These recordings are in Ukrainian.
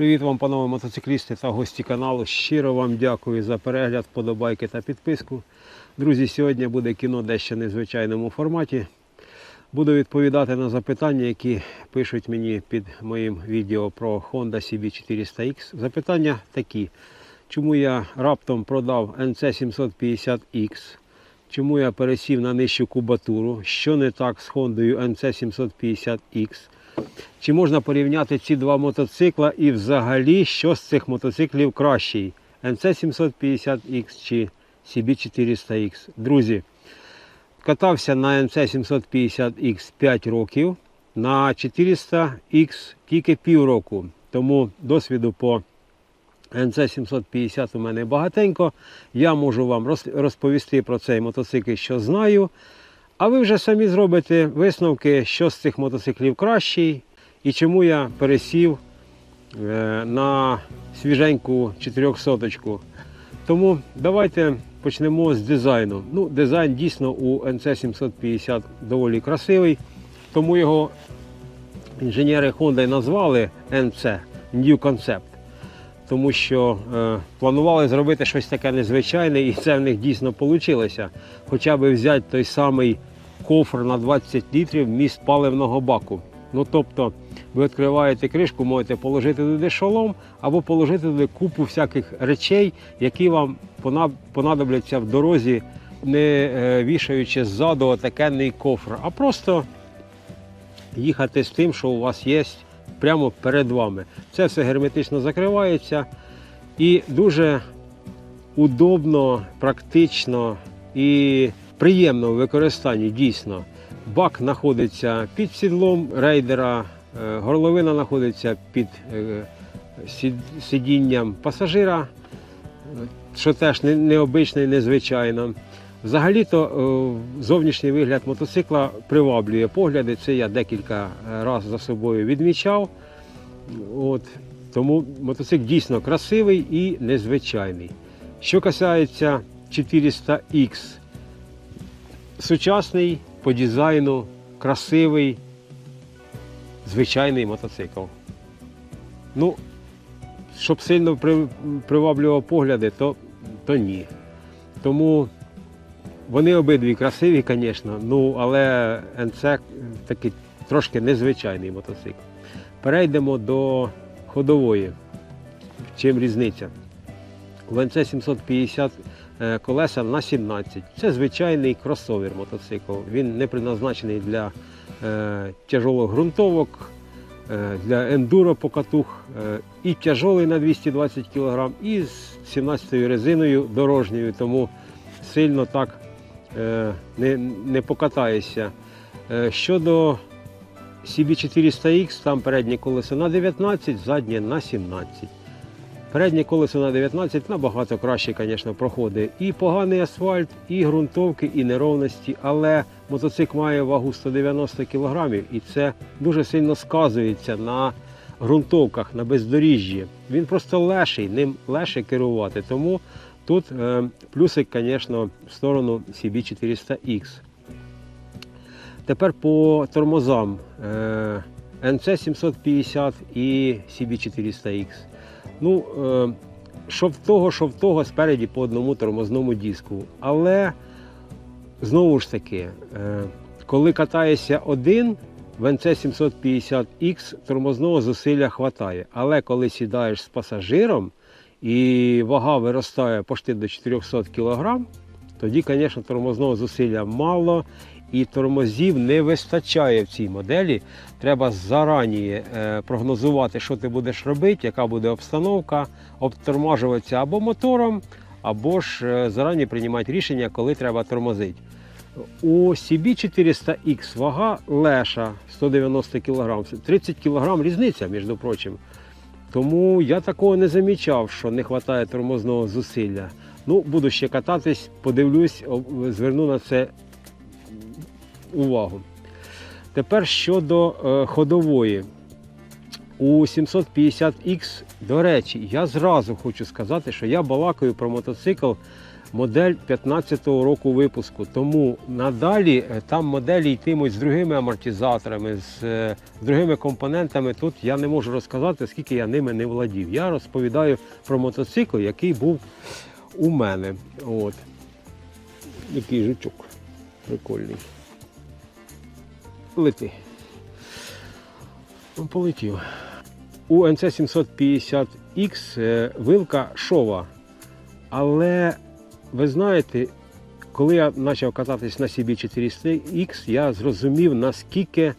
Привіт вам, панове мотоциклісти та гості каналу. Щиро вам дякую за перегляд, подобайки та підписку. Друзі, сьогодні буде кіно дещо незвичайному форматі. Буду відповідати на запитання, які пишуть мені під моїм відео про Honda CB400X. Запитання такі: чому я раптом продав NC750X? Чому я пересів на нижчу кубатуру? Що не так з Honda NC750X? Чи можна порівняти ці два мотоцикла і взагалі, що з цих мотоциклів кращий? NC750X чи CB400X? Друзі, катався на NC750X 5 років, на 400X тільки півроку. Тому досвіду по NC750 у мене багатенько. Я можу вам розповісти про цей мотоцикл, що знаю. А ви вже самі зробите висновки, що з цих мотоциклів кращий і чому я пересів е, на свіженьку 400 Тому давайте почнемо з дизайну. Ну, дизайн дійсно у NC750 доволі красивий, тому його інженери Honda назвали NC New Concept. Тому що е, планували зробити щось таке незвичайне, і це в них дійсно вийшло. Хоча б взяти той самий кофр на 20 літрів міст паливного баку. Ну тобто, ви відкриваєте кришку, можете положити туди шолом або положити туди купу всяких речей, які вам понадобляться в дорозі, не е, вішаючи ззаду отакенний кофр, а просто їхати з тим, що у вас є прямо перед вами. Це все герметично закривається і дуже удобно, практично і приємно в використанні дійсно. Бак знаходиться під сідлом рейдера, е, горловина знаходиться під е, сидінням пасажира, що теж не- необично і незвичайно. Взагалі-то е, зовнішній вигляд мотоцикла приваблює погляди. Це я декілька разів за собою відмічав. От, тому мотоцикл дійсно красивий і незвичайний. Що касається 400X, сучасний по дизайну, красивий, звичайний мотоцикл. Ну, щоб сильно приваблював погляди, то, то ні. Тому вони обидві красиві, звісно, ну, але НЦ такий трошки незвичайний мотоцикл. Перейдемо до ходової. Чим різниця? В НЦ 750 е, колеса на 17. Це звичайний кросовер мотоцикл. Він не предназначений для е, тяжолих ґрунтовок, е, для ендуро покатух. Е, і тяжолий на 220 кг, і з 17 резиною дорожньою, тому сильно так е, не, не покатаєшся. Е, щодо CB400X, там переднє колесо на 19, заднє на 17. Переднє колесо на 19 набагато краще, звісно, проходить і поганий асфальт, і ґрунтовки, і неровності, але мотоцикл має вагу 190 кг і це дуже сильно сказується на ґрунтовках, на бездоріжжі. Він просто леший, ним легше керувати. Тому тут е, плюсик, звісно, в сторону CB400X. Тепер по тормозам е, NC750 і CB400X. Ну, е, що в того, що в того спереді по одному тормозному диску. Але знову ж таки, е, коли катаєшся один, в NC750X тормозного зусилля хватає. Але коли сідаєш з пасажиром і вага виростає почти до 400 кг, тоді, звісно, тормозного зусилля мало і тормозів не вистачає в цій моделі. Треба зарані е, прогнозувати, що ти будеш робити, яка буде обстановка, обтормажуватися або мотором, або ж е, зарані приймати рішення, коли треба тормозити. У CB400X вага леша 190 кг, 30 кг різниця, між прочим. Тому я такого не замічав, що не вистачає тормозного зусилля. Ну, буду ще кататись, подивлюсь, зверну на це увагу. Тепер щодо е, ходової. У 750X, до речі, я зразу хочу сказати, що я балакаю про мотоцикл модель 15-го року випуску. Тому надалі е, там моделі йтимуть з другими амортизаторами, з, е, другими компонентами. Тут я не можу розказати, скільки я ними не владів. Я розповідаю про мотоцикл, який був у мене. От. Який жучок. Прикольний. Лети. Ну, Полетів. У НЦ 750X е, вилка шова. Але ви знаєте, коли я почав кататись на CB400X, я зрозумів, наскільки е,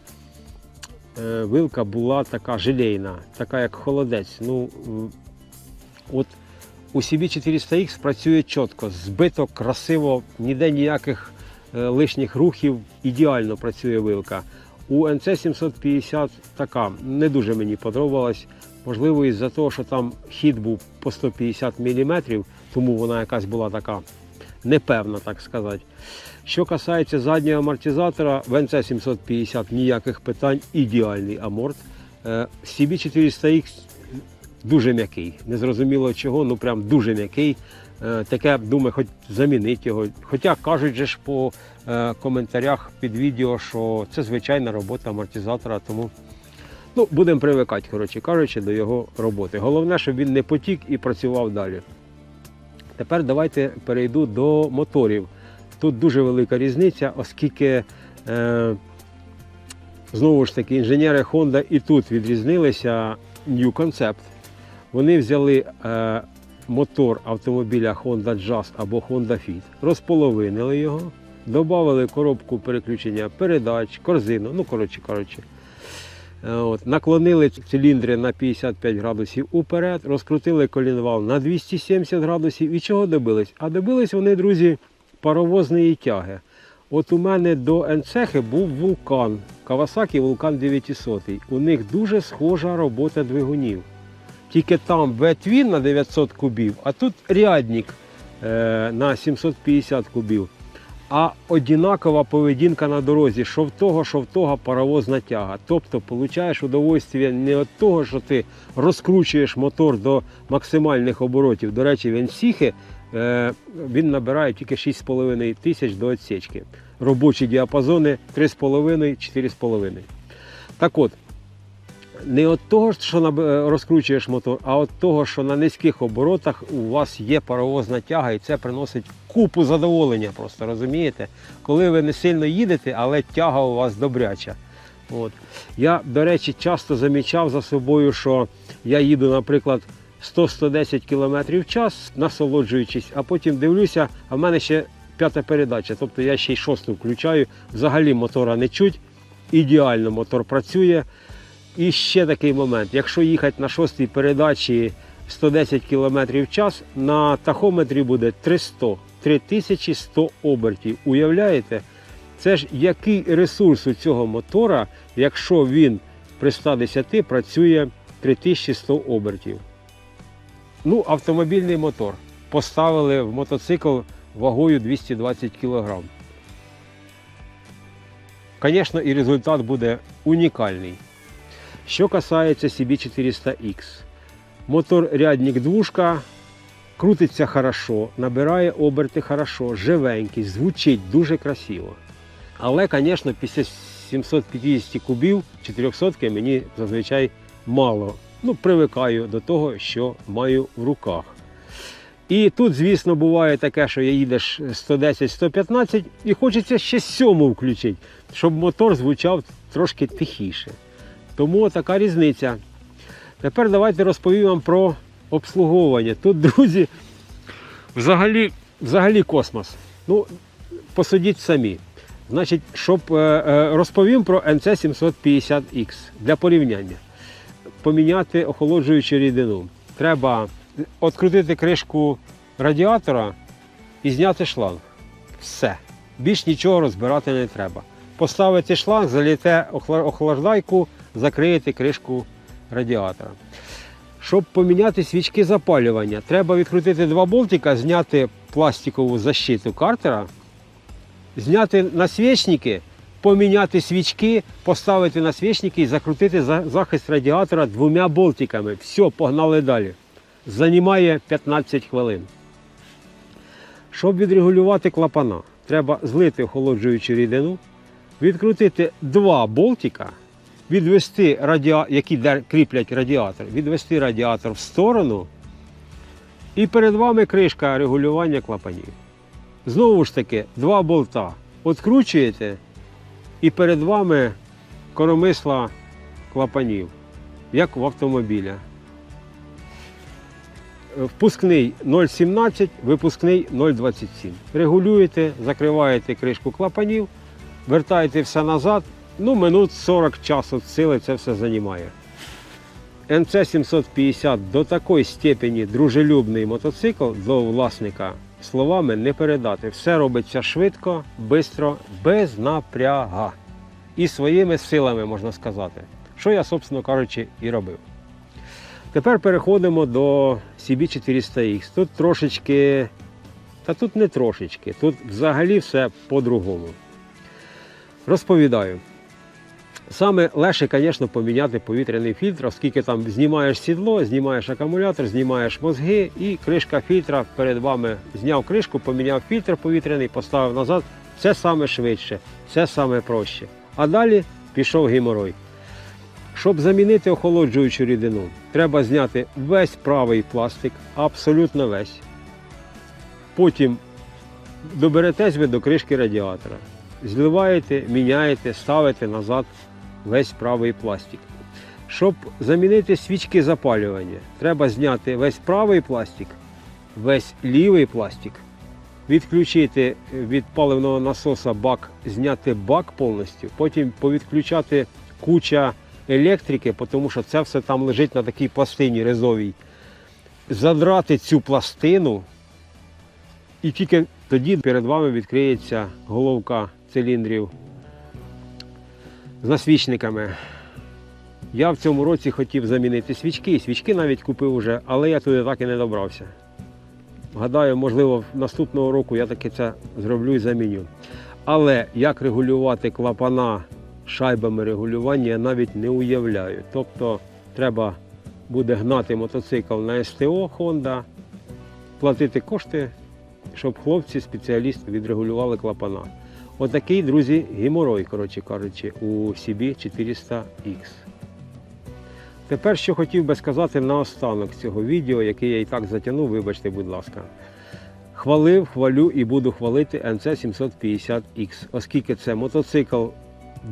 вилка була така желейна, така як холодець. Ну, от у CB400X працює чітко, збито, красиво, ніде ніяких лишніх рухів, ідеально працює вилка. У NC 750 така не дуже мені подобалась. Можливо, із-за того, що там хід був по 150 мм, тому вона якась була така непевна, так сказати. Що касається заднього амортизатора, в NC 750 ніяких питань, ідеальний аморт. Е, CB400X дуже м'який. Незрозуміло чого, ну прям дуже м'який. Е, Таке думаю, хоч замінити його. Хоча кажуть же ж по е, коментарях під відео, що це звичайна робота амортизатора, тому ну, будемо привикати, коротше кажучи, до його роботи. Головне, щоб він не потік і працював далі. Тепер давайте перейду до моторів. Тут дуже велика різниця, оскільки е, знову ж таки інженери Honda і тут відрізнилися New Concept. Вони взяли е, мотор автомобіля Honda Jazz або Honda Fit, розполовинили його, додали коробку переключення передач, корзину, ну коротше кажучи. Е, От, наклонили циліндри на 55 градусів уперед, розкрутили колінвал на 270 градусів. І чого добились? А добились вони, друзі, паровозної тяги. От у мене до Енцехи був вулкан, Kawasaki Вулкан 900. У них дуже схожа робота двигунів. Тільки там ветвін на 900 кубів, а тут рядник е, на 750 кубів. А одинакова поведінка на дорозі, що в того, що в того паровозна тяга. Тобто получаєш удовольствие не від того, що ти розкручуєш мотор до максимальних оборотів. До речі, він сіхи е, він набирає тільки 6,5 тисяч до відсічки. Робочі діапазони 3,5-4,5. Так от, не від того, що е, розкручуєш мотор, а від того, що на низьких оборотах у вас є паровозна тяга, і це приносить купу задоволення, просто розумієте? Коли ви не сильно їдете, але тяга у вас добряча. От. Я, до речі, часто замічав за собою, що я їду, наприклад, 100-110 км в час, насолоджуючись, а потім дивлюся, а в мене ще п'ята передача, тобто я ще й шосту включаю, взагалі мотора не чуть, ідеально мотор працює. І ще такий момент: якщо їхати на шостій передачі 110 км в час, на тахометрі буде 300, 3100 обертів. Уявляєте? Це ж який ресурс у цього мотора, якщо він при 110 працює 3100 обертів. Ну, автомобільний мотор. Поставили в мотоцикл вагою 220 кг. Звісно, і результат буде унікальний. Що касається CB400X. Мотор рядник двушка, крутиться хорошо, набирає оберти хорошо, живенький, звучить дуже красиво. Але, звісно, після 750 кубів 400 мені зазвичай мало. Ну, привикаю до того, що маю в руках. І тут, звісно, буває таке, що їдеш 110-115 і хочеться ще сьому включити, щоб мотор звучав трошки тихіше. Тому така різниця. Тепер давайте розповім вам про обслуговування. Тут, друзі, взагалі, взагалі космос. Ну, посудіть самі. Значить, щоб е, е, розповім про NC750X для порівняння. Поміняти охолоджуючу рідину. Треба відкрутити кришку радіатора і зняти шланг. Все. Більш нічого розбирати не треба. Поставити шланг, заліте охла- охлаждайку, закриєте кришку радіатора. Щоб поміняти свічки запалювання, треба відкрутити два болтика, зняти пластикову защиту картера, зняти насвічники, поміняти свічки, поставити насвічники і закрутити захист радіатора двома болтиками. Все, погнали далі. Займає 15 хвилин. Щоб відрегулювати клапана, треба злити охолоджуючу рідину, відкрутити два болтика, відвести радіа... які кріплять радіатор, відвести радіатор в сторону, і перед вами кришка регулювання клапанів. Знову ж таки, два болта. Откручуєте, і перед вами коромисла клапанів, як в автомобіля. Впускний 0,17, випускний 0,27. Регулюєте, закриваєте кришку клапанів, вертаєте все назад. Ну, минут 40 часу сили це все займає. НЦ 750 до такої степені дружелюбний мотоцикл до власника словами не передати. Все робиться швидко, швидко, без напряга. І своїми силами, можна сказати. Що я, собственно кажучи, і робив. Тепер переходимо до CB400X. Тут трошечки, та тут не трошечки, тут взагалі все по-другому. Розповідаю. Саме легше, звісно, поміняти повітряний фільтр, оскільки там знімаєш сідло, знімаєш акумулятор, знімаєш мозги і кришка фільтра перед вами зняв кришку, поміняв фільтр повітряний, поставив назад. Це саме швидше, це саме проще. А далі пішов геморой. Щоб замінити охолоджуючу рідину, треба зняти весь правий пластик, абсолютно весь. Потім доберетесь ви до кришки радіатора. Зливаєте, міняєте, ставите назад весь правий пластик. Щоб замінити свічки запалювання, треба зняти весь правий пластик, весь лівий пластик, відключити від паливного насоса бак, зняти бак повністю, потім повідключати куча електрики, тому що це все там лежить на такій пластині резовій. Задрати цю пластину, і тільки тоді перед вами відкриється головка циліндрів з насвічниками. Я в цьому році хотів замінити свічки, свічки навіть купив уже, але я туди так і не добрався. Гадаю, можливо, наступного року я таки це зроблю і заміню. Але як регулювати клапана шайбами регулювання, я навіть не уявляю. Тобто треба буде гнати мотоцикл на СТО Honda, платити кошти, щоб хлопці, спеціалісти відрегулювали клапана. Отакий, друзі, геморой, коротше кажучи, у CB400X. Тепер, що хотів би сказати наостанок цього відео, яке я і так затягнув, вибачте, будь ласка. Хвалив, хвалю і буду хвалити NC750X, оскільки це мотоцикл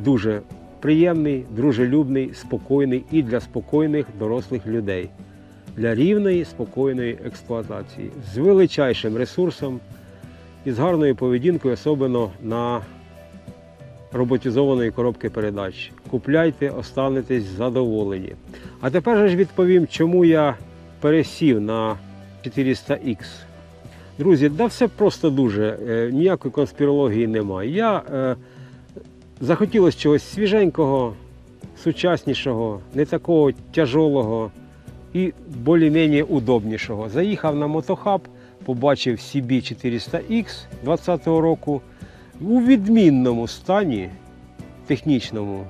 дуже приємний, дружелюбний, спокійний і для спокійних дорослих людей, для рівної, спокійної експлуатації, з величайшим ресурсом і з гарною поведінкою, особливо на роботизованої коробки передач. Купляйте, останетесь задоволені. А тепер ж відповім, чому я пересів на 400X. Друзі, да все просто дуже, е, ніякої конспірології немає. Я е, захотілося чогось свіженького, сучаснішого, не такого тяжолого і більш-менш удобнішого. Заїхав на мотохаб, побачив CB400X 2020 року у відмінному стані технічному,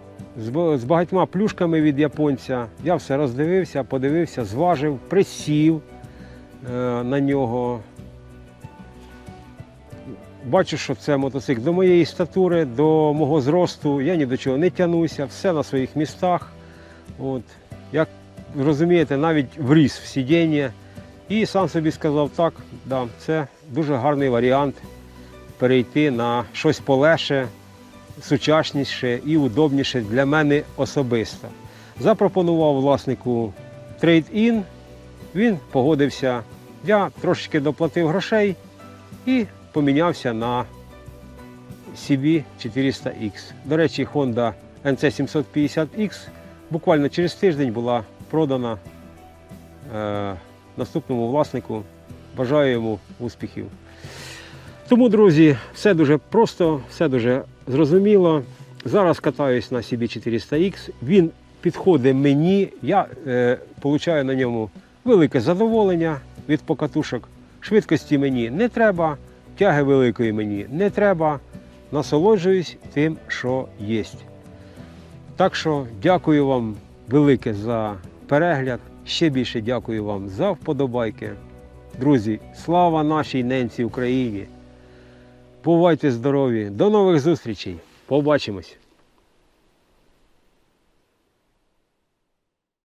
з багатьма плюшками від японця. Я все роздивився, подивився, зважив, присів е, на нього. Бачу, що це мотоцикл до моєї статури, до мого зросту. Я ні до чого не тянуся, все на своїх містах. От. Як розумієте, навіть вріс в сидіння. І сам собі сказав, так, да, це дуже гарний варіант перейти на щось полегше, сучасніше і удобніше для мене особисто. Запропонував власнику трейд-ін, він погодився. Я трошечки доплатив грошей і помінявся на CB 400X. До речі, Honda NC750X буквально через тиждень була продана е, наступному власнику. Бажаю йому успіхів. Тому, друзі, все дуже просто, все дуже зрозуміло. Зараз катаюсь на CB400X. Він підходить мені. Я е, на ньому велике задоволення від покатушок. Швидкості мені не треба, тяги великої мені не треба. Насолоджуюсь тим, що є. Так що дякую вам велике за перегляд. Ще більше дякую вам за вподобайки. Друзі, слава нашій ненці Україні! Бувайте здорові! До нових зустрічей! Побачимось!